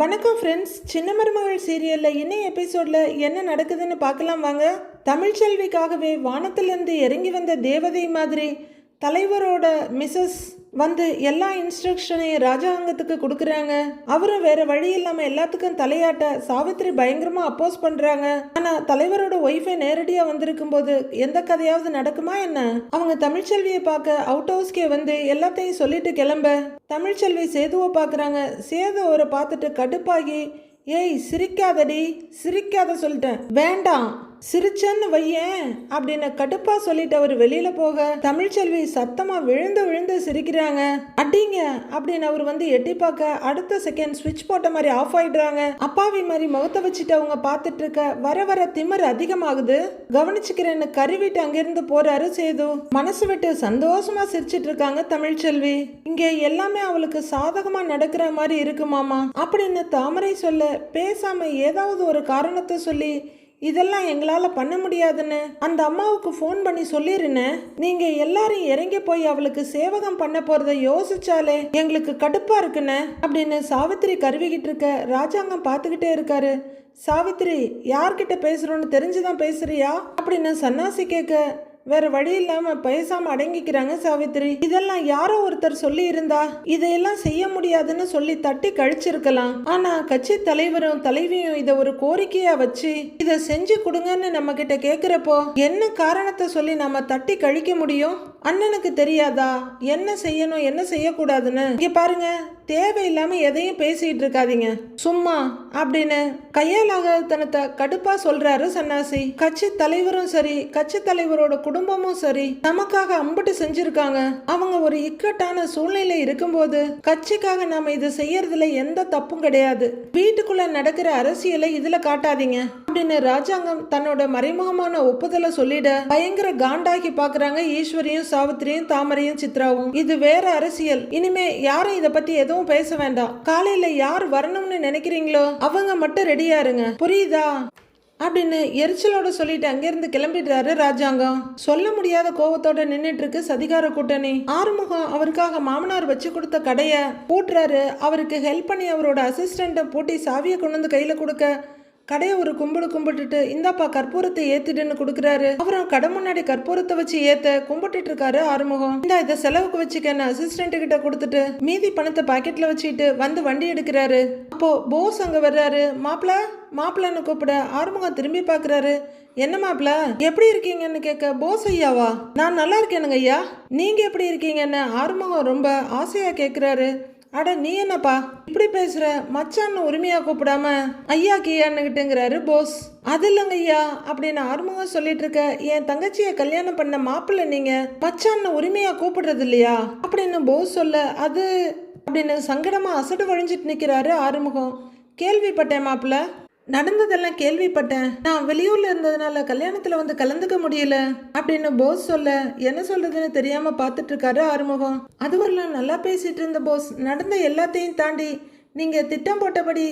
வணக்கம் ஃப்ரெண்ட்ஸ் சின்ன மருமகள் சீரியலில் இன்னும் எபிசோடில் என்ன நடக்குதுன்னு பார்க்கலாம் வாங்க. தமிழ்ச்செல்விக்காகவே வானத்திலிருந்து இறங்கி வந்த தேவதை மாதிரி தலைவரோட மிஸ்ஸஸ் வந்து எல்லா இன்ஸ்ட்ரக்ஷனையும் ராஜாங்கத்துக்கு கொடுக்குறாங்க. அவரும் வேற வழி இல்லாமல் எல்லாத்துக்கும் தலையாட்ட சாவித்திரி பயங்கரமாக அப்போஸ் பண்ணுறாங்க ஆனால் தலைவரோட ஒய்ஃபை நேரடியாக வந்திருக்கும் போது எந்த கதையாவது நடக்குமா என்ன? அவங்க தமிழ்ச்செல்வியை பார்க்க அவுட் ஹவுஸ்க்கே வந்து எல்லாத்தையும் சொல்லிட்டு கிளம்ப. தமிழ்ச்செல்வி சேதுவை பார்க்குறாங்க. சேதுவரை பார்த்துட்டு கடுப்பாகி ஏய் சிரிக்காதடி சிரிக்காத சொல்லிட்டேன். வேண்டாம். சிரிச்சேன்னு வையேன் அப்படின்னு கடுப்பா சொல்லிட்டு அவர் வெளியில போக தமிழ்ச்செல்வி சத்தமா விழுந்து விழுந்து சிரிக்கிறாங்க. அடிங்க அப்படின்னு அவர் வந்து எட்டி பார்க்க அடுத்த செகண்ட் சுவிட்ச் போட்ட மாதிரி ஆஃப் ஆயிடுறாங்க. அப்பாவி மாதிரி முகத்தை வச்சுட்டு அவங்க பார்த்துட்டு இருக்க வர வர திமிர் அதிகமாகுது. கவனிச்சுக்கிறேன்னு கருவிட்டு அங்கிருந்து போறாரு சேது. மனசு விட்டு சந்தோஷமா சிரிச்சிட்டு இருக்காங்க தமிழ்ச்செல்வி இங்க எல்லாமே அவளுக்கு சாதகமா நடக்கிற மாதிரி இருக்குமாமா அப்படின்னு தாமரை சொல்ல பேசாம ஏதாவது ஒரு காரணத்தை சொல்லி இதெல்லாம் எங்களால் பண்ண முடியாதுன்னு. அந்த அம்மாவுக்கு ஃபோன் பண்ணி சொல்லிருந்தேன் நீங்கள் எல்லாரும் இறங்கி போய் அவளுக்கு சேவகம் பண்ண போகிறத யோசிச்சாலே எங்களுக்கு கடுப்பாக இருக்குண்ணே அப்படின்னு சாவித்திரி கருவிக்கிட்டு இருக்க ராஜாங்கம் பார்த்துக்கிட்டே இருக்காரு. சாவித்திரி யார்கிட்ட பேசுகிறோன்னு தெரிஞ்சுதான் பேசுறியா? அப்படின்னு சன்னாசி கேட்க வேற வழி இல்லாம பேசாம அடங்கிக்கிறாங்க சாவித்திரி. இதெல்லாம் யாரோ ஒருத்தர் சொல்லி இருந்தா இதையெல்லாம் செய்ய முடியாதுன்னு சொல்லி தட்டி கழிச்சிருக்கலாம். ஆனா கட்சி தலைவரும் தலைவியும் இத ஒரு கோரிக்கையா வச்சு இத செஞ்சு கொடுங்கன்னு நம்ம கிட்ட கேக்குறப்போ என்ன காரணத்தை சொல்லி நம்ம தட்டி கழிக்க முடியும்? அண்ணனுக்கு தெரியாதா? என்ன செய்யணும்? என்ன செய்யக்கூடாதுன்னு? இங்க பாருங்க. தேவையில்லாமல் எதையும் பேசிகிட்டு இருக்காதீங்க. சும்மா அப்படின்னு கையாலாகத்தனத்தை கடுப்பாக சொல்கிறாரு சன்னாசி. கட்சி தலைவரும் சரி கட்சி தலைவரோட குடும்பமும் சரி நமக்காக அம்புட்டு செஞ்சுருக்காங்க. அவங்க ஒரு இக்கட்டான சூழ்நிலை இருக்கும்போது கட்சிக்காக நாம் இது செய்யறதுல எந்த தப்பும் கிடையாது. வீட்டுக்குள்ளே நடக்கிற அரசியலை இதில் காட்டாதீங்க அப்படின்னு ராஜாங்கம் தன்னோட மறைமுகமான ஒப்புதலை சொல்லிட பயங்கர காண்டாகி பார்க்குறாங்க ஈஸ்வரியும் சாவித்திரியும் தாமரையும் சித்ராவும். இது வேற அரசியல். இனிமே யாரும் இதை பற்றி எதுவும் பேச வேண்டாம். காலையில யார் வரணும்னு நினைக்கிறீங்களோ அவங்க மட்டும் ரெடியா இருங்க. புரியுதா? அப்படின்னு எரிச்சலோட சொல்லிட்டு அங்கிருந்து கிளம்பிடுறாரு ராஜாங்கம். சொல்ல முடியாத கோவத்தோட நின்றுட்டு இருக்கு சதிகார கூட்டணி. ஆறுமுகம் அவருக்காக மாமனார் வச்சு கொடுத்த கடையை பூட்டுறாரு. அவருக்கு ஹெல்ப் பண்ணி அவரோட அசிஸ்டண்ட்டை பூட்டி சாவியை கொண்டு வந்து கையில கொடுக்க கடையை ஒரு கும்பிடு கும்பிட்டுட்டு இந்தாப்பா கற்பூரத்தை ஏத்திடுன்னு கொடுக்குறாரு. அவரும் கடை முன்னாடி கற்பூரத்தை வச்சு ஏத்த கும்பிட்டுட்டு இருக்காரு ஆறுமுகம். இந்த இதை செலவுக்கு வச்சுக்கன்னு அசிஸ்டன்ட் கிட்ட கொடுத்துட்டு மீதி பணத்தை பாக்கெட்ல வச்சுக்கிட்டு வந்து வண்டி எடுக்கிறாரு. அப்போ போஸ் அங்க வர்றாரு. மாப்பிள மாப்பிள்ளன்னு கூப்பிட ஆறுமுகம் திரும்பி பார்க்குறாரு என்ன மாப்பிள எப்படி இருக்கீங்கன்னு கேட்க போஸ் ஐயாவா? நான் நல்லா இருக்கேனுங்க ஐயா. நீங்க எப்படி இருக்கீங்கன்னு ஆறுமுகம் ரொம்ப ஆசையா கேட்குறாரு அட நீ என்னப்பா? இப்படி பேசுற? மச்சான்னு உரிமையா கூப்பிடாம? ஐயா கியான்னுகிட்டுங்கிறாரு போஸ். அது இல்லைங்க ஐயா அப்படின்னு ஆறுமுகம் சொல்லிட்டு இருக்க என் தங்கச்சியை கல்யாணம் பண்ண மாப்பிள்ள நீங்க? மச்சான்னு உரிமையா கூப்பிடுறது இல்லையா? அப்படின்னு போஸ் சொல்ல அது அப்படின்னு சங்கடமா அசடு வழிஞ்சிட்டு நிக்கிறாரு ஆறுமுகம். கேள்விப்பட்டேன் மாப்பிள்ள. நடந்ததெல்லாம் கேள்விப்பட்டேன். நான் வெளியூர்ல இருந்ததுனால கல்யாணத்துல வந்து கலந்துக்க முடியல. அப்படின்னு போஸ் சொல்ல என்ன சொல்றதுன்னு தெரியாம பார்த்துட்டு இருக்காரு ஆறுமுகம். அதுவரெல்லாம் நல்லா பேசிட்டு இருந்த போஸ் நடந்த எல்லாத்தையும் தாண்டி நீங்க திட்டம் போட்டபடி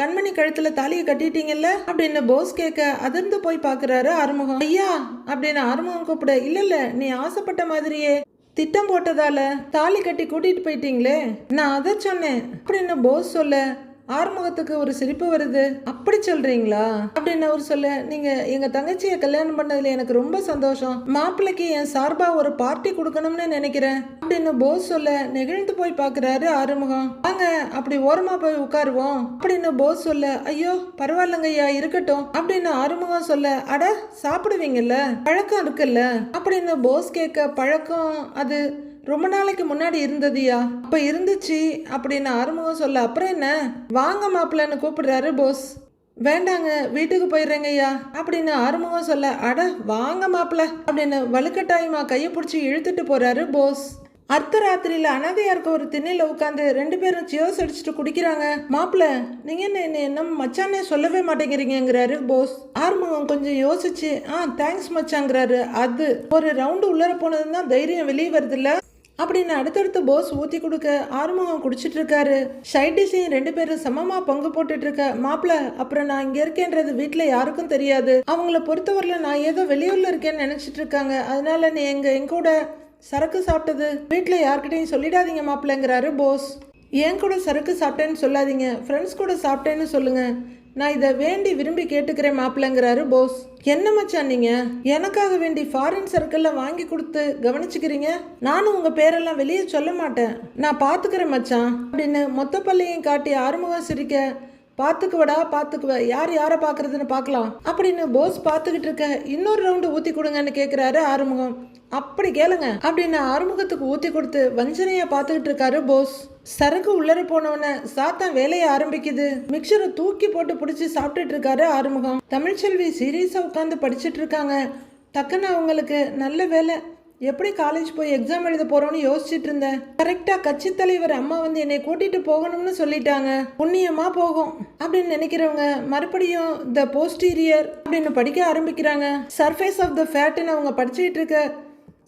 கண்மணி கழுத்துல தாலியை கட்டிட்டீங்கல்ல? அப்படின்னு போஸ் கேட்க அதிர்ந்து போய் பாக்குறாரு ஆறுமுகம். ஐயா அப்படின்னு ஆறுமுகம் கூப்பிட இல்ல இல்ல நீ ஆசைப்பட்ட மாதிரியே திட்டம் போட்டதால தாலி கட்டி கூட்டிட்டு போயிட்டீங்களே. நான் அதை சொன்னேன் அப்படின்னு போஸ் சொல்ல ஆறுமுகத்துக்கு ஒரு சிரிப்பு வருது. அப்படி சொல்றீங்களா? அப்படின்னு அவர் சொல்ல நீங்க எங்க தங்கச்சியை கல்யாணம் பண்ணதுல எனக்கு ரொம்ப சந்தோஷம். மாப்பிள்ளைக்கு என் சார்பா ஒரு பார்ட்டி கொடுக்கணும்னு நினைக்கிறேன் அப்படின்னு போஸ் சொல்ல நெகிழ்ந்து போய் பாக்குறாரு ஆறுமுகம். வாங்க அப்படி ஓரமா போய் உட்காருவோம் அப்படின்னு போஸ் சொல்ல ஐயோ பரவாயில்லங்கய்யா இருக்கட்டும் அப்படின்னு ஆறுமுகம் சொல்ல அட சாப்பிடுவீங்கல்ல பழக்கம் இருக்குல்ல அப்படின்னு போஸ் கேட்க பழக்கம் அது ரொம்ப நாளைக்கு முன்னாடி இருந்ததியா? அப்போ இருந்துச்சு. அப்படின்னு ஆறுமுகம் சொல்ல அப்புறம் என்ன? வாங்க மாப்பிள்ளன்னு கூப்பிடுறாரு போஸ். வேண்டாங்க வீட்டுக்கு போயிடுறேங்க ஐயா. அப்படின்னு ஆறுமுகம் சொல்ல அட வாங்க மாப்பிள்ள. அப்படின்னு வலுக்கட்டாயமா கையை பிடிச்சி இழுத்துட்டு போறாரு போஸ். அர்த்தராத்திரியில அனாதையாக இருக்க ஒரு திண்ணில உட்காந்து ரெண்டு பேரும் சியோஸ் அடிச்சுட்டு குடிக்கிறாங்க. மாப்பிள்ள நீங்க என்ன என்ன என்ன மச்சானே சொல்லவே மாட்டேங்கிறீங்கிறாரு போஸ். ஆறுமுகம் கொஞ்சம் யோசிச்சு ஆ தேங்க்ஸ் மச்சாங்கிறாரு. அது ஒரு ரவுண்டு உள்ளர போனதுன்னா தைரியம் வெளியே வருதுல்ல. அப்படின்னு அடுத்தடுத்து போஸ் ஊத்தி கொடுக்க ஆறுமுகம் குடிச்சிட்டு இருக்காரு ஷைடிஸையும் ரெண்டு பேரும் சமமா பங்கு போட்டுட்டு இருக்க மாப்பிள அப்புறம் நான் இங்க இருக்கேன்றது வீட்டுல யாருக்கும் தெரியாது. அவங்கள பொறுத்தவரையில நான் ஏதோ வெளியூர்ல இருக்கேன்னு நினைச்சிட்டு இருக்காங்க அதனால நீ எங்க எங்கூட சரக்கு சாப்பிட்டது வீட்டில் யார்கிட்டயும் சொல்லிடாதீங்க மாப்பிள்ளைங்கிறாரு போஸ் என் கூட சரக்கு சாப்பிட்டேன்னு சொல்லாதீங்க. ஃப்ரெண்ட்ஸ் கூட சாப்பிட்டேன்னு சொல்லுங்க. நான் இதை வேண்டி விரும்பி கேட்டுக்கிறேன் மாப்பிள்ளைங்கிறாரு போஸ் என்ன மச்சான் நீங்க? எனக்காக வேண்டி ஃபாரின் சர்க்கிளில் வாங்கி கொடுத்து கவனிச்சுக்கிறீங்க? நானும் உங்க பேரெல்லாம் வெளியே சொல்ல மாட்டேன். நான் பாத்துக்கிறேன் மச்சான். அப்படின்னு மொத்த பள்ளியும் காட்டி ஆறுமுகம் சிரிக்க பார்த்துக்குவடா பார்த்துக்குவ யார் யாரை பார்க்கறதுன்னு பார்க்கலாம் அப்படின்னு போஸ் பார்த்துக்கிட்டு இருக்க இன்னொரு ரவுண்டு ஊற்றி கொடுங்கன்னு கேட்குறாரு ஆறுமுகம். அப்படி கேளுங்க. அப்படின்னு ஆறுமுகத்துக்கு ஊற்றி கொடுத்து வஞ்சனையை பார்த்துக்கிட்டு இருக்காரு போஸ் சரக்கு உள்ளர போனவன சாத்தான் வேலையை ஆரம்பிக்குது. மிக்சரை தூக்கி போட்டு பிடிச்சி சாப்பிட்டுட்டு இருக்காரு ஆறுமுகம். தமிழ்ச்செல்வி சீரியஸாக உட்காந்து படிச்சுட்டு இருக்காங்க டக்குன்னு அவங்களுக்கு நல்ல வேலை. எப்படி காலேஜ் போய் எக்ஸாம் எழுத போறோம்னு யோசிச்சுட்டு இருந்தேன் கரெக்டா கட்சி தலைவர் அம்மா வந்து என்னை கூட்டிட்டு போகணும்னு சொல்லிட்டாங்க. புண்ணியமா போகும் அப்படின்னு நினைக்கிறவங்க மறுபடியும் த போஸ்டீரியர் அப்படின்னு படிக்க ஆரம்பிக்கிறாங்க. சர்ஃபேஸ் ஆஃப் த ஃபேட்னு அவங்க படிச்சுக்கிட்டு இருக்க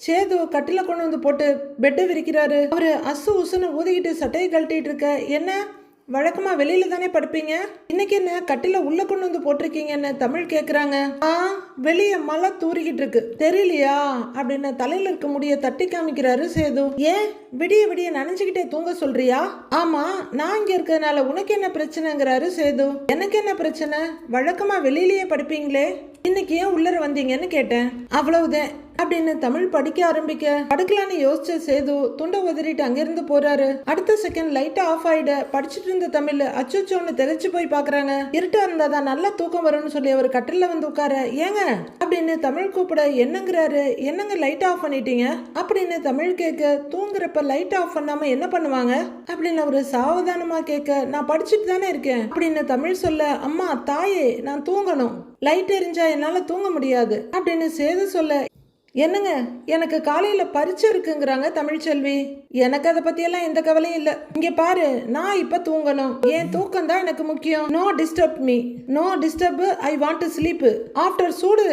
சேது கட்டில கொண்டு வந்து போட்டு பெட்டை விரிக்கிறாரு. அவரு அசு உசுன்னு ஊதிக்கிட்டு சட்டையை கழட்டிட்டு இருக்க. என்ன? வழக்கமா வெளியில தானே படுப்பீங்க? இன்னைக்கு என்ன? கட்டில உள்ள கொண்டு வந்து போட்டிருக்கீங்கன்னு தமிழ் கேக்குறாங்க. ஆ வெளியே மழை தூரிக்கிட்டு இருக்கு. தெரியலையா? அப்படின்னு தலையில இருக்க முடிய தட்டி காமிக்கிறாரு சேது. ஏன்? விடிய விடிய நனைஞ்சுக்கிட்டே தூங்க சொல்றியா? ஆமா நான் இங்க இருக்கிறதுனால உனக்கு என்ன பிரச்சனைங்கிறாரு சேது. எனக்கு என்ன பிரச்சனை? வழக்கமா வெளியிலேயே படிப்பீங்களே? இன்னைக்கு ஏன் உள்ளர வந்தீங்கன்னு கேட்டேன். அவ்வளவுதான். அப்படின்னு தமிழ் படிக்க ஆரம்பிக்க படுக்கலான்னு யோசிச்ச சேது துண்டை உதறிட்டு அங்கிருந்து போறாரு. அடுத்த செகண்ட் லைட்டா ஆஃப் ஆயிட படிச்சுட்டு இருந்த தமிழ் அச்சோன்னு தெளிச்சு போய் பாக்குறாங்க. இருட்டா இருந்தாதான் நல்லா தூக்கம் வரும்னு சொல்லி அவர் கட்டில வந்து உட்கார ஏங்க? அப்படின்னு தமிழ் கூப்பிட என்னங்கிறாரு? என்னங்க லைட் ஆஃப் பண்ணிட்டீங்க? அப்படின்னு தமிழ் கேட்க தூங்குறப்ப லைட் ஆஃப் பண்ணாம என்ன பண்ணுவாங்க? அப்படின்னு அவரு சாவதானமா கேட்க நான் படிச்சுட்டு தானே இருக்கேன். அப்படின்னு தமிழ் சொல்ல அம்மா தாயே நான் தூங்கணும். லைட் எரிஞ்சா என்னால தூங்க முடியாது. அப்படின்னு சேது சொல்ல என்னங்க? எனக்கு காலையில் பரீட்சை இருக்குங்கிறாங்க தமிழ்ச்செல்வி எனக்கு அதை பற்றியெல்லாம் எந்த கவலையும் இல்லை. இங்கே பாரு நான் இப்போ தூங்கணும். என் தூக்கம் தான் எனக்கு முக்கியம். No disturb me no disturb I want to sleep after சூடு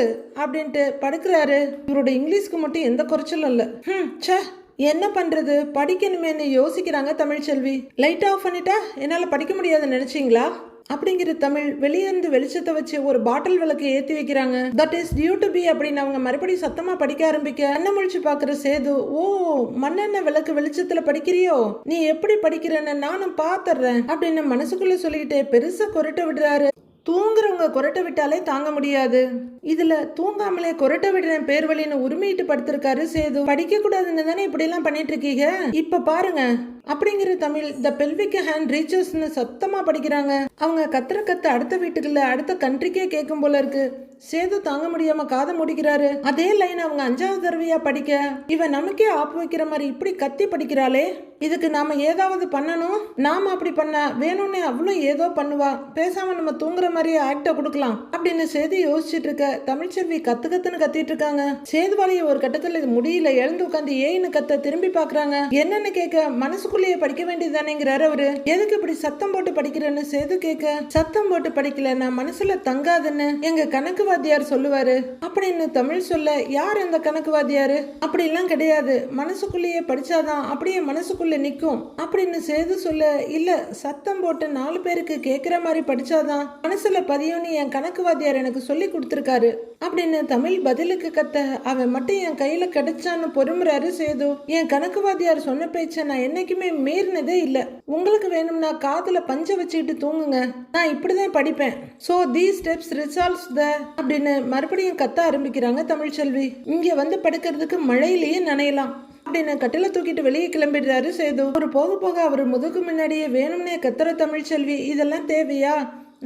அப்படின்ட்டு படுக்கிறாரு. இவரோட இங்கிலீஷ்க்கு மட்டும் எந்த குறைச்சலும் இல்லை. ம் ச்சே என்ன பண்ணுறது படிக்கணுமேன்னு யோசிக்கிறாங்க தமிழ்ச்செல்வி லைட் ஆஃப் பண்ணிட்டா என்னால் படிக்க முடியாதுன்னு நினச்சிங்களா? அப்படிங்கிற தமிழ் வெளியே இருந்து வெளிச்சத்தை வச்சு ஒரு பாட்டில் விளக்கு ஏத்தி வைக்கிறாங்க. That is due to be அப்படின்னு அவங்க மறுபடியும் சத்தமா படிக்க ஆரம்பிக்க கண்ணை முழிச்சு பாக்குற சேது ஓ மண்ணெண்ண விளக்கு வெளிச்சத்துல படிக்கிறியோ? நீ எப்படி படிக்கிறன்னு நானும் பாத்துறேன் அப்படின்னு மனசுக்குள்ள சொல்லிக்கிட்டே பெருசா கொரட்ட விடுறாரு. தூங்குறவங்க கொரட்ட விட்டாலே தாங்க முடியாது. இதுல தூங்காமலே கொரட்ட விடுறேன் பேர் வழின்னு உரிமையிட்டு படுத்திருக்காரு சேது. படிக்க கூடாதுன்னு தானே இப்படி எல்லாம் பண்ணிட்டு இருக்கீங்க? இப்ப பாருங்க. அப்படிங்கிற தமிழ் த பெல்விக் ஹேண்ட் ரீச்சர்ஸ்னு சத்தமா படிக்கிறாங்க. அவங்க கத்துற கத்து அடுத்த வீட்டுக்குள்ள அடுத்த கண்ட்ரிக்கே கேட்கும் போல இருக்கு. சேது தாங்க முடியாம காதை முடிக்கிறாரு. அதே லைன் அவங்க அஞ்சாவது தடவையா படிக்க. இவன் நமக்கே ஆப்பு வைக்கிற மாதிரி இப்படி கத்தி படிக்கிறாளே. இதுக்கு நாம ஏதாவது பண்ணணும்? நாம அப்படி பண்ண வேணும்னே அவளும் ஏதோ பண்ணுவா. பேசாம நம்ம தூங்குற மாதிரியே ஆக்ட கொடுக்கலாம். அப்படின்னு சேது யோசிச்சுட்டு இருக்க தமிழ்ச்செல்வி கத்து கத்துன்னு கத்திட்டு இருக்காங்க. சேதுவாலிய ஒரு கட்டத்துல இது முடியல. எழுந்து உட்காந்து ஏன்னு கத்த திரும்பி பாக்குறாங்க. என்னன்னு கேட்க மனசுக்குள்ளேயே படிக்க வேண்டியதுதானேங்கிறாரு அவரு. எதுக்கு இப்படி சத்தம் போட்டு படிக்கிறேன்னு சேது கேட்க சத்தம் போட்டு படிக்கல நான் மனசுல தங்காதுன்னு எங்க கணக்கு வாத்தியார் சொல்லுவாரு. அப்படின்னு தமிழ் சொல்ல யார் அந்த கணக்கு வாத்தியாரு? அப்படிலாம் கிடையாது. மனசுக்குள்ளேயே படிச்சாதான் அப்படியே மனசுக்குள்ள நிக்கும். அப்படின்னு சேது சொல்ல இல்ல சத்தம் போட்டு நாலு பேருக்கு கேக்குற மாதிரி படிச்சாதான் மனசுல பதியும்னு என் கணக்கு வாத்தியார் எனக்கு சொல்லி கொடுத்துருக்காரு. அப்படின்னு தமிழ் பதிலுக்கு கத்த அவன் மட்டும் என் கையில கிடைச்சான்னு பொறுமுறாரு சேது. என் கணக்குவாதியார் சொன்ன பேச்ச நான் என்னைக்குமே மீறினதே இல்ல. உங்களுக்கு வேணும்னா காதுல பஞ்ச வச்சுக்கிட்டு தூங்குங்க. நான் இப்படிதான் படிப்பேன். So the steps resolves the அப்படின்னு மறுபடியும் கத்த ஆரம்பிக்கிறாங்க தமிழ்ச்செல்வி இங்க வந்து படுக்கிறதுக்கு மழையிலேயே நனையலாம். அப்படின்னு கட்டில தூக்கிட்டு வெளியே கிளம்பிடுறாரு சேது. ஒரு போக போக அவர் முதுகு முன்னாடியே வேணும்னே கத்துற தமிழ்ச்செல்வி இதெல்லாம் தேவையா?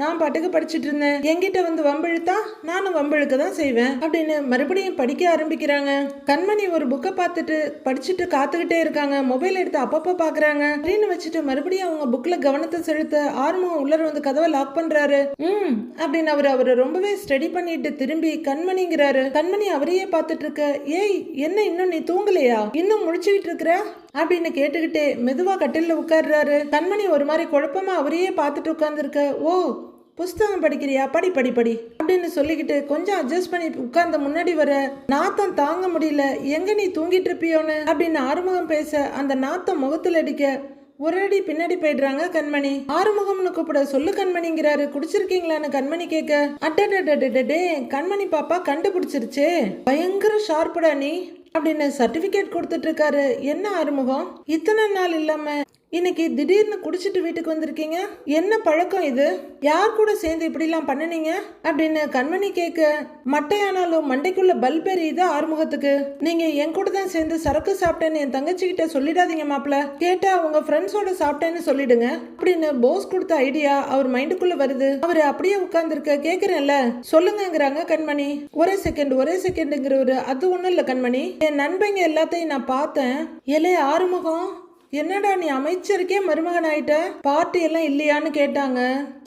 நான் பாட்டுக்கு படிச்சிட்டு இருந்தேன். என்கிட்ட வந்து வம்பிழுத்தா நானும் வம்பிழுக்க தான் செய்வேன் அப்படின்னு மறுபடியும் படிக்க ஆரம்பிக்கிறாங்க. கண்மணி ஒரு புக்கை பார்த்துட்டு படிச்சுட்டு காத்துக்கிட்டே இருக்காங்க. மொபைல் எடுத்து அப்பப்போ பாக்குறாங்க அப்படின்னு வச்சுட்டு மறுபடியும் அவங்க புக்ல கவனத்தை செலுத்த ஆர்வம் உள்ளர வந்து கதவை லாக் பண்றாரு. ம் அப்படின்னு அவர் அவரை ரொம்பவே ஸ்டடி பண்ணிட்டு திரும்பி கண்மணிங்கிறாரு. கண்மணி அவரையே பார்த்துட்டு இருக்க ஏய் என்ன இன்னும் நீ தூங்கலையா? இன்னும் முடிச்சுக்கிட்டு இருக்கிற? அப்படின்னு கேட்டுக்கிட்டே மெதுவாக கட்டிலில் உட்கார்றாரு. கண்மணி ஒரு மாதிரி குழப்பமா அவரையே பார்த்துட்டு உட்காந்துருக்க ஓ புஸ்தகம் படிக்கிறியா? படி படி படி அப்படின்னு சொல்லிக்கிட்டு கொஞ்சம் அட்ஜஸ்ட் பண்ணி உட்கார்ந்த முன்னாடி வர நாத்தம் தாங்க முடியல. எங்க நீ தூங்கிட்டு இருப்பியோன்னு? அப்படின்னு ஆறுமுகம் பேச அந்த நாத்தம் முகத்தில் அடிக்க ஒரு அடி பின்னாடி போயிடுறாங்க கண்மணி. ஆறுமுகம்னு கூப்பிட சொல்லு கண்மணிங்கிறாரு. குடிச்சிருக்கீங்களான்னு கண்மணி கேட்க அட்டடே கண்மணி பாப்பா கண்டுபிடிச்சிருச்சே. பயங்கர ஷார்ப்புடா நீ. அப்படின்னு சர்டிபிகேட் கொடுத்துட்டு இருக்காரு. என்ன ஆறுமுகம்? இத்தனை நாள் இல்லாம இன்னைக்கு திடீர்னு குடிச்சிட்டு வீட்டுக்கு வந்திருக்கீங்க? என்ன பழக்கம் இது? யார் கூட சேர்ந்து இப்படிலாம் பண்ணுனீங்க? அப்படின்னு கண்மணி கேட்க மட்டையானாலும் மண்டைக்குள்ள பல்ப் எரியுது ஆறுமுகத்துக்கு. நீங்க என் கூட தான் சேர்ந்து சரக்கு சாப்பிட்டேன்னு என் தங்கச்சி கிட்ட சொல்லிடாதீங்க மாப்பிள கேட்டா உங்க ஃப்ரெண்ட்ஸோட சாப்பிட்டேன்னு சொல்லிடுங்க. அப்படின்னு போஸ் கொடுத்த ஐடியா அவர் மைண்டுக்குள்ள வருது. அவர் அப்படியே உட்கார்ந்துருக்க கேக்குறேன்ல. சொல்லுங்கங்கிறாங்க கண்மணி. ஒரே செகண்ட் ஒரே செகண்டுங்கிறவரு அது ஒண்ணும் இல்ல கண்மணி. என் நண்பங்க எல்லாத்தையும் நான் பார்த்தேன். எலே ஆறுமுகம். என்னடா நீ அமைச்சருக்கே மருமகன் ஆயிட்ட? பார்ட்டி எல்லாம் இல்லையான்னு கேட்டாங்க.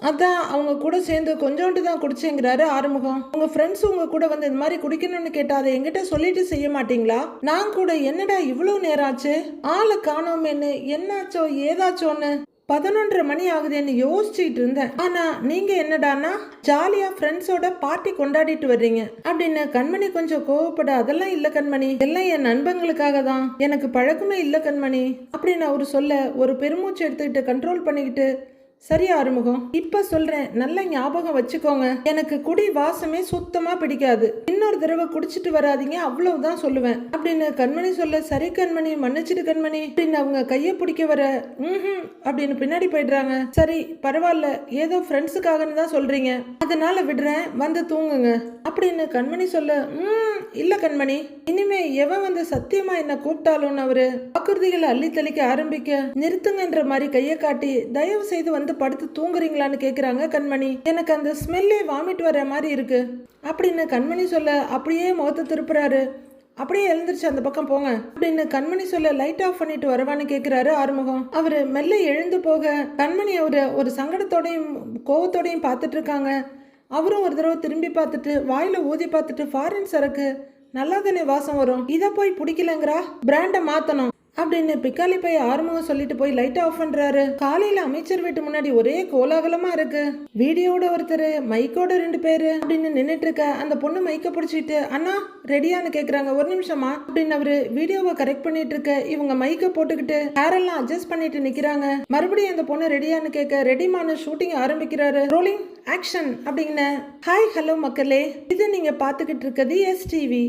அதான் அவங்க கூட சேர்ந்து கொஞ்சோண்டு தான் குடிச்சேங்கிறாரு ஆறுமுகம். உங்க ஃப்ரெண்ட்ஸ் உங்க கூட வந்து இந்த மாதிரி குடிக்கணும்னு கேட்டா அதை எங்கிட்ட சொல்லிட்டு செய்ய மாட்டீங்களா? நான் கூட என்னடா இவ்வளவு நேரம் ஆச்சு? ஆளை காணோமேன்னு என்னாச்சோ ஏதாச்சோன்னு. பதினொன்றரை மணி ஆகுதுன்னு யோசிச்சுட்டு இருந்தேன். ஆனா நீங்க என்னடான்னா ஜாலியா ஃப்ரெண்ட்ஸோட பார்ட்டி கொண்டாடிட்டு வர்றீங்க. அப்படின்னு கண்மணி கொஞ்சம் கோவப்பட அதெல்லாம் இல்ல கண்மணி. எல்லாம் என் நண்பங்களுக்காக தான். எனக்கு பழக்கமே இல்ல கண்மணி. அப்படின்னு அவர் சொல்ல ஒரு பெருமூச்சு எடுத்துக்கிட்டு கண்ட்ரோல் பண்ணிக்கிட்டு சரியா ஆறுமுகம்? இப்ப சொல்றேன். நல்ல ஞாபகம் வச்சுக்கோங்க. எனக்கு குடி வாசமே சுத்தமா பிடிக்காது. இன்னொரு தடவை குடிச்சிட்டு வராதீங்க. அவ்வளவுதான் சொல்லுவேன். அப்படின்னு கண்மணி சொல்ல சரி கண்மணி மன்னிச்சிட்டு கண்மணி. அப்படின்னு அவங்க கைய பிடிக்க வர ம்ஹும் அப்படின்னு பின்னாடி போயிடுறாங்க. சரி பரவாயில்ல. ஏதோ ஃப்ரெண்ட்ஸுக்காகன்னு தான் சொல்றீங்க. அதனால விடுறேன். வந்து தூங்குங்க. அப்படின்னு கண்மணி சொல்ல ம் இல்ல கண்மணி. இனிமே எவன் வந்து சத்தியமா என்ன கூப்பிட்டாலும் அவரு வாக்குறுதிகளை அள்ளி தெளிக்க ஆரம்பிக்க நிறுத்துங்கன்ற மாதிரி கையை காட்டி தயவு செய்து வந்து படுத்து தூங்குறீங்களான்னு கேட்குறாங்க கண்மணி. எனக்கு அந்த ஸ்மெல்லே வாமிட் வர மாதிரி இருக்கு. அப்படின்னு கண்மணி சொல்ல அப்படியே முகத்தை திருப்புறாரு. அப்படியே எழுந்திருச்சு அந்த பக்கம் போங்க. அப்படின்னு கண்மணி சொல்ல லைட் ஆஃப் பண்ணிட்டு வரவான்னு கேட்குறாரு ஆறுமுகம். அவர் மெல்ல எழுந்து போக கண்மணி அவரை ஒரு சங்கடத்தோடையும் கோவத்தோடையும் பார்த்துட்டு இருக்காங்க. அவரும் ஒரு தடவை திரும்பி பார்த்துட்டு வாயில ஊதி பார்த்துட்டு ஃபாரின் சரக்கு நல்லா தானே வாசம் வரும். இதை போய் பிடிக்கலங்கிறா? பிராண்டை மாற்றணும் அப்படின்னு பிக்காலி போய் ஆறுமுகம் சொல்லிட்டு போய் லைட் ஆஃப் பண்றாரு. காலையில அமைச்சர் வீட்டு முன்னாடி ஒரே கோலாகலமா இருக்கு. வீடியோட ஒருத்தர் மைக்கோட ரெண்டு பேரு அப்படின்னு நின்னுட்டு இருக்க அந்த பொண்ணு மைக்க பிடிச்சிட்டு அண்ணா ரெடியான்னு கேக்குறாங்க. ஒரு நிமிஷமா அப்படின்னு அவரு வீடியோவை கரெக்ட் பண்ணிட்டு இருக்க இவங்க மைக்க போட்டுக்கிட்டு ஹேரெல்லாம் அட்ஜஸ்ட் பண்ணிட்டு நிக்கிறாங்க. மறுபடியும் அந்த பொண்ணு ரெடியான்னு கேட்க ரெடிமான ஷூட்டிங் ஆரம்பிக்கிறாரு. ரோலிங் ஆக்ஷன் அப்படின்னு. ஹாய் ஹலோ மக்களே. இது நீங்க பாத்துக்கிட்டு இருக்கிறது எஸ் டிவி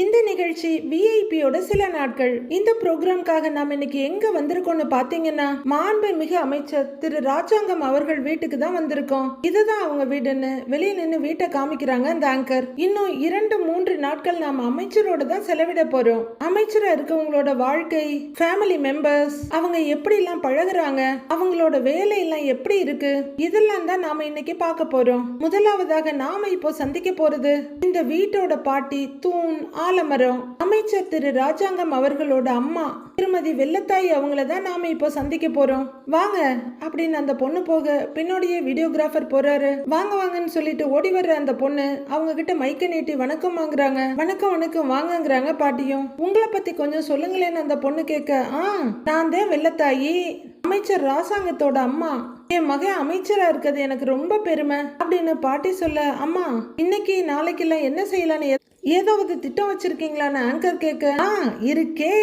இந்த நிகழ்ச்சி விஐபியோட சில நாட்கள். இந்த ப்ரோக்ராம்காக நாம் இன்னைக்கு எங்க வந்திருக்கோம்னு பாத்தீங்கன்னா மாண்புமிகு அமைச்சர் திரு ராஜாங்கம் அவர்கள் வீட்டுக்கு தான் வந்திருக்கோம். இதுதான் அவங்க வீடுன்னு வெளியே நின்று வீட்டை காமிக்கிறாங்க அந்த ஆங்கர் இன்னும் இரண்டு மூன்று நாட்கள் நாம் அமைச்சரோட தான் செலவிட போறோம். அமைச்சரா இருக்கவங்களோட வாழ்க்கை ஃபேமிலி மெம்பர்ஸ் அவங்க எப்படி எல்லாம் பழகுறாங்க அவங்களோட வேலை எல்லாம் எப்படி இருக்கு இதெல்லாம் தான் நாம இன்னைக்கு பார்க்க போறோம். முதலாவதாக நாம இப்போ சந்திக்க போறது இந்த வீட்டோட பாட்டி தூண் ஆலமரம். அமைச்சர் திரு ராஜாங்கம் அவர்களோட அம்மா திருமதி வெள்ளத்தாய் அவங்கள தான் நாம இப்போ சந்திக்க போறோம். வாங்க அப்படின்னு அந்த பொண்ணு போக பின்னோடியே வீடியோகிராஃபர் போறாரு. வாங்க வாங்கன்னு சொல்லிட்டு ஓடி வர்ற அந்த பொண்ணு அவங்க கிட்ட மைக்க நீட்டி வணக்கம் வாங்குறாங்க. வணக்கம் வணக்கம் வாங்கங்கிறாங்க பாட்டியும். உங்களை பத்தி கொஞ்சம் சொல்லுங்களேன்னு அந்த பொண்ணு கேட்க ஆ நான் தான் வெள்ளத்தாயி. அமைச்சர் ராசாங்கத்தோட அம்மா என் மகன் அமைச்சரா இருக்கிறது எனக்கு ரொம்ப பெருமை அப்படின்னு பாட்டி சொல்ல அம்மா இன்னைக்கு நாளைக்கெல்லாம் என்ன செய்யலான்னு ஏதாவது திட்டம் வச்சிருக்கீங்களான்னு ஆங்கர் கேட்க ஆ இருக்கே.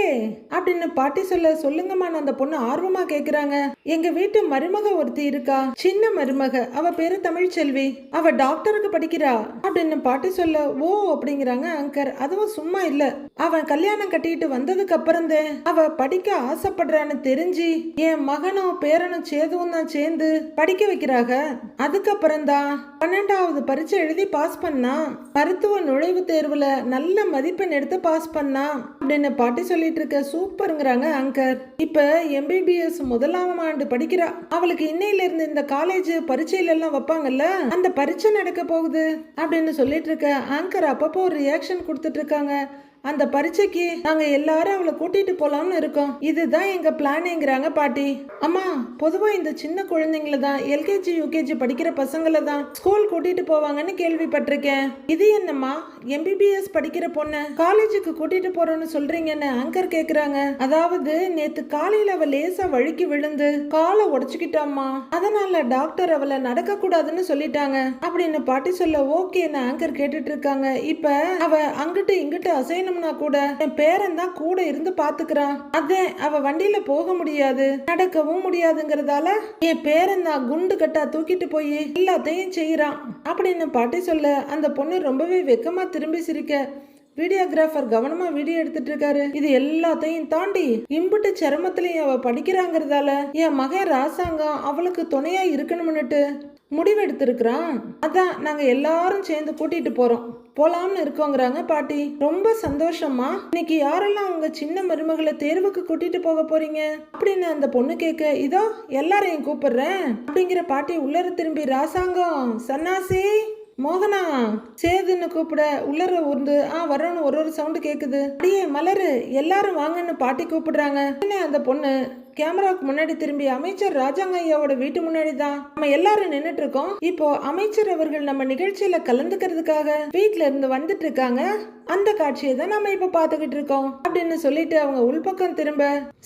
அப்படின்னு பாட்டி சொல்ல சொல்லுங்கம்மான்னு அந்த பொண்ணு ஆர்வமா கேக்குறாங்க. எங்க வீட்டு மருமக ஒருத்தி இருக்கா. சின்ன மருமக. அவ பேரு தமிழ்ச்செல்வி. அவ டாக்டருக்கு படிக்கிறா. அப்படின்னு பாட்டி சொல்ல ஓ அப்படிங்கிறாங்க ஆங்கர் அதுவும் சும்மா இல்ல. அவன் கல்யாணம் கட்டிட்டு வந்ததுக்கு அப்புறந்தே அவ படிக்க ஆசைப்படுறான்னு தெரிஞ்சு என் மகனும் பேரனும் சேதுவும் தான் சேர்ந்து படிக்க வைக்கிறாங்க. அதுக்கப்புறம் தான் பன்னெண்டாவது பரீட்சை எழுதி பாஸ் பண்ணா மருத்துவ நுழைவு தேர்வு தேர்வில் நல்ல மதிப்பெண் எடுத்து பாஸ் பண்ணா அப்படின்னு பாட்டி சொல்லிட்டு இருக்க சூப்பருங்கிறாங்க அங்கர் இப்போ எம்பிபிஎஸ் முதலாம் ஆண்டு படிக்கிறா. அவளுக்கு இன்னையில இருந்து இந்த காலேஜ் பரீட்சையில எல்லாம் வைப்பாங்கல்ல? அந்த பரீட்சை நடக்க போகுது அப்படின்னு சொல்லிட்டு இருக்க ஆங்கர் அப்பப்போ ஒரு ரியாக்ஷன் கொடுத்துட்டு இருக்காங்க. அந்த பரீட்சைக்கு நாங்க எல்லாரும் அவளை கூட்டிட்டு போலாம்னு இருக்கோம். இதுதான் எங்க பிளானுங்கிறாங்க பாட்டி. அம்மா பொதுவா இந்த சின்ன குழந்தைங்கள தான் எல்கேஜி யூகேஜி படிக்கிற பசங்களை தான் ஸ்கூல் கூட்டிட்டு போவாங்கன்னு கேள்விப்பட்டிருக்கேன். இது என்னம்மா? எம்பிபிஎஸ் படிக்கிற பொண்ணு காலேஜுக்கு கூட்டிட்டு போறோம்னு சொல்றீங்கன்னு ஆங்கர் கேக்குறாங்க. அதாவது நேத்து காலையில அவ லேசா வழுக்கி விழுந்து காலை உடச்சுக்கிட்டாம்மா. அதனால டாக்டர் அவளை நடக்க கூடாதுன்னு சொல்லிட்டாங்க. அப்படின்னு பாட்டி சொல்ல ஓகேன்னு ஆங்கர் கேட்டுட்டு இருக்காங்க. இப்ப அவ அங்கிட்டு இங்கிட்டு அசையணும்னா கூட என் பேரன் தான் கூட இருந்து பாத்துக்கிறான். அதே அவ வண்டியில போக முடியாது. நடக்கவும் முடியாதுங்கிறதால என் பேரன் தான் குண்டு கட்டா தூக்கிட்டு போய் எல்லாத்தையும் செய்யறான் அப்படின்னு பாட்டி சொல்ல அந்த பொண்ணு ரொம்பவே வெக்கமா திரும்பி சிரிக்க வீடியோகிராஃபர் கவனமா வீடியோ எடுத்துட்டு இருக்காரு. இது எல்லாத்தையும் தாண்டி இம்புட்டு சிரமத்திலையும் அவ படிக்கிறாங்கிறதால என் மகன் ராசாங்கம் அவளுக்கு துணையா இருக்கணும்னுட்டு முடிவெடுத்திருக்கிறான். அதான் நாங்க எல்லாரும் சேர்ந்து கூட்டிட்டு போறோம். போலாம்னு இருக்கோங்கிறாங்க பாட்டி. ரொம்ப சந்தோஷமா இன்னைக்கு யாரெல்லாம் உங்க சின்ன மருமகளை தேர்வுக்கு கூட்டிட்டு போக போறீங்க? அப்படின்னு அந்த பொண்ணு கேட்க இதோ எல்லாரையும் கூப்பிடுறேன். அப்படிங்கிற பாட்டி உள்ளர திரும்பி ராசாங்கம் சன்னாசி மோகனா சேதுன்னு கூப்பிட உள்ளர ஊர்ந்து ஆ வரோன்னு ஒரு ஒரு சவுண்டு கேக்குது. அடியே மலரு எல்லாரும் வாங்கன்னு பாட்டி கூப்பிடுறாங்க. உடனே அந்த பொண்ணு கேமராவுக்கு முன்னாடி திரும்பி அமைச்சர் ராஜாங்க ஐயாவோட வீட்டு முன்னாடி தான் நம்ம எல்லாரும் நின்னுட்டு இருக்கோம் இப்போ அமைச்சர் அவர்கள் நம்ம நிகழ்ச்சியில கலந்துக்கிறதுக்காக வீட்ல இருந்து வந்துட்டு இருக்காங்க அந்த காட்சியை தான் நம்ம இப்ப பாத்துக்கிட்டு இருக்கோம். அப்படின்னு சொல்லிட்டு அவங்க உள்பக்கம் திரும்ப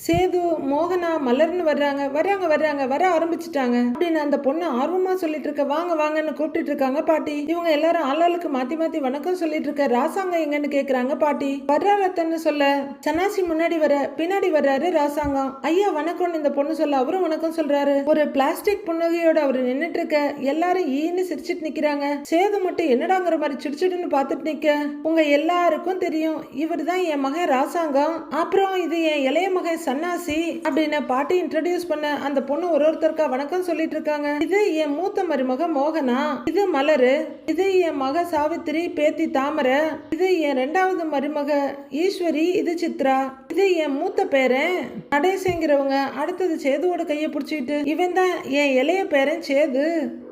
சேது மோகனா மலர்னு வர்றாங்க. வர்றாங்க வர்றாங்க. வர ஆரம்பிச்சிட்டாங்க. அப்படின்னு அந்த பொண்ணு ஆர்வமா சொல்லிட்டு இருக்க வாங்க வாங்கன்னு கூப்பிட்டு இருக்காங்க பாட்டி. இவங்க எல்லாரும் ஆளாளுக்கு மாத்தி மாத்தி வணக்கம் சொல்லிட்டு இருக்க ராசாங்க எங்கன்னு கேக்குறாங்க பாட்டி. வர்றாரத்தன்னு சொல்ல சன்னாசி முன்னாடி வர பின்னாடி வர்றாரு ராசாங்கம். ஐயா வணக்கம்னு இந்த பொண்ணு சொல்ல அவரும் வணக்கம் சொல்றாரு. ஒரு பிளாஸ்டிக் புன்னகையோட அவர் நின்னுட்டு இருக்க எல்லாரும் ஈன்னு சிரிச்சிட்டு நிக்கிறாங்க. சேது மட்டும் என்னடாங்கிற மாதிரி சிரிச்சிட்டுன்னு பார்த்துட்டு நிக்க உங்க எல்லாருக்கும் தெரியும். இவர் தான் என் மகன் ராசாங்கம். அப்புறம் இது என் இளைய மகன் சன்னாசி அப்படின்னு பாட்டி இன்ட்ரடியூஸ் பண்ண அந்த பொண்ணு ஒரு ஒருத்தருக்கா வணக்கம் சொல்லிட்டு இருக்காங்க. இது என் மூத்த மருமக மோகனா. இது மலரு. இது என் மக சாவித்திரி பேத்தி தாமரை. இது என் ரெண்டாவது மருமக ஈஸ்வரி இது சித்ரா. இது என் மூத்த பேரன் நடேசங்கிறவங்க. அடுத்தது சேதுவோட கையை பிடிச்சிக்கிட்டு இவன் தான் என் இளைய பேரன் சேது.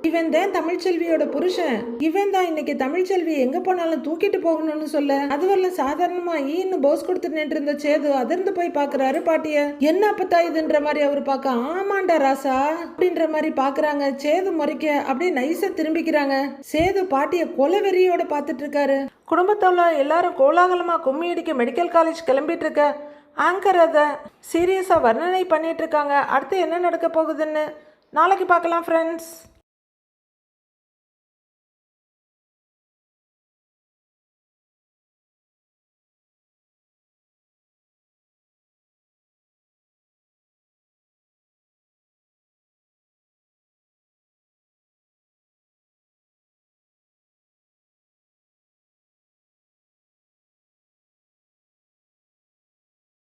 இவன் தான் தமிழ்ச்செல்வியோட புருஷன். இவன் தான் இன்னைக்கு தமிழ்ச்செல்வி எங்க போனாலும் தூக்கிட்டு போகணும்னு சொல்ல. அது வரல சாதாரணமா ஈன்னு போஸ் கொடுத்து நின்று இருந்த சேது அதிர்ந்து போய் பாக்குறாரு பாட்டிய. என்ன அப்பத்தா இதுன்ற மாதிரி அவர் பார்க்க ஆமாண்டா ராசா அப்படின்ற மாதிரி பாக்குறாங்க. சேது முறைக்க அப்படியே நைஸா திரும்பிக்கிறாங்க. சேது பாட்டிய கொலவெறியோட பாத்துட்டு இருக்காரு குடும்பத்தோட எல்லாரும் கோலாகலமா கும்மி அடிக்க மெடிக்கல் காலேஜ் கிளம்பிட்டு இருக்க ஆங்கர் அதை சீரியஸாக வர்ணனை பண்ணிட்டு இருக்காங்க அடுத்து என்ன நடக்க போகுதுன்னு? நாளைக்கு பார்க்கலாம் ஃப்ரெண்ட்ஸ்